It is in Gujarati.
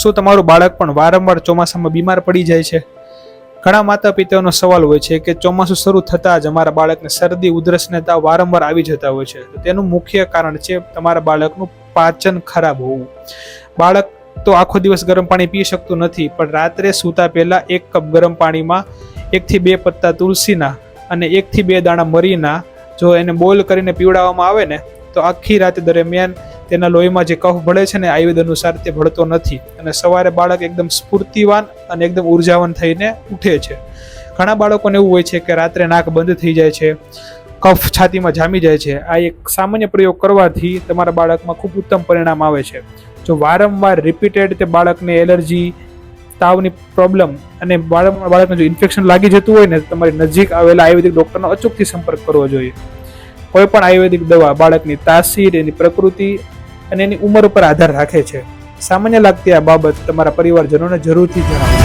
શું તમારું બાળક પણ વારંવાર ચોમાસામાં બીમાર પડી જાય છે? ઘણા માતા પિતાઓનો સવાલ હોય છે કે ચોમાસું શરૂ થતાં જ અમારા બાળકને શરદી, ઉધરસ ને તાવ વારંવાર આવી જતા હોય છે. તો તેનું મુખ્ય કારણ છે તમારા બાળકનું પાચન ખરાબ હોવું. બાળક તો આખો દિવસ ગરમ પાણી પી શકતું નથી, પણ રાત્રે સૂતા પહેલાં એક કપ ગરમ પાણીમાં એકથી બે પત્તા તુલસીના અને એકથી બે દાણા મરીના જો એને બોઇલ કરીને પીવડાવવામાં આવે ને, તો આખી રાત દરમિયાન તેના લોહીમાં જે કફ ભળે છે ને આયુર્વેદ અનુસાર તે ભળતો નથી. અને સવારે બાળક એકદમ સ્ફૂર્તિવાન અને એકદમ ઉર્જાવાન થઈને ઉઠે છે. ઘણા બાળકોને એવું હોય છે કે રાત્રે નાક બંધ થઈ જાય છે, કફ છાતીમાં જામી જાય છે. આ એક સામાન્ય પ્રયોગ કરવાથી તમારા બાળકમાં ખૂબ ઉત્તમ પરિણામ આવે છે. જો વારંવાર રિપીટેડ તે બાળકને એલર્જી, તાવની પ્રોબ્લેમ અને બાળક, બાળકને જો ઇન્ફેક્શન લાગી જતું હોય ને તમારી નજીક આવેલા આયુર્વેદિક ડૉક્ટરનો અચૂકથી સંપર્ક કરવો જોઈએ. કોઈ પણ આયુર્વેદિક દવા બાળકની તાસીર, એની પ્રકૃતિ અને એની ઉંમર ઉપર આધાર રાખે છે. સામાન્ય લાગતી આ બાબત તમારા પરિવારજનોને જરૂરથી જણાવો.